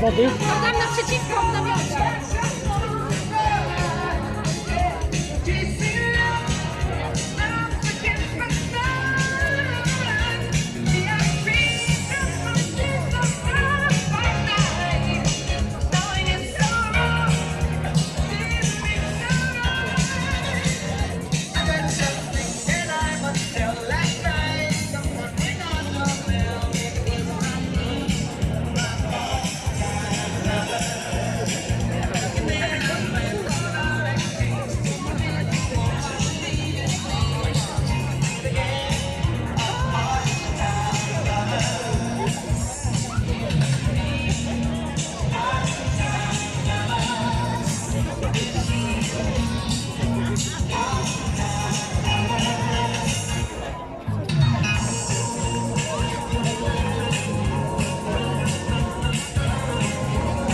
wody. Tam naprzeciwko w namiocie.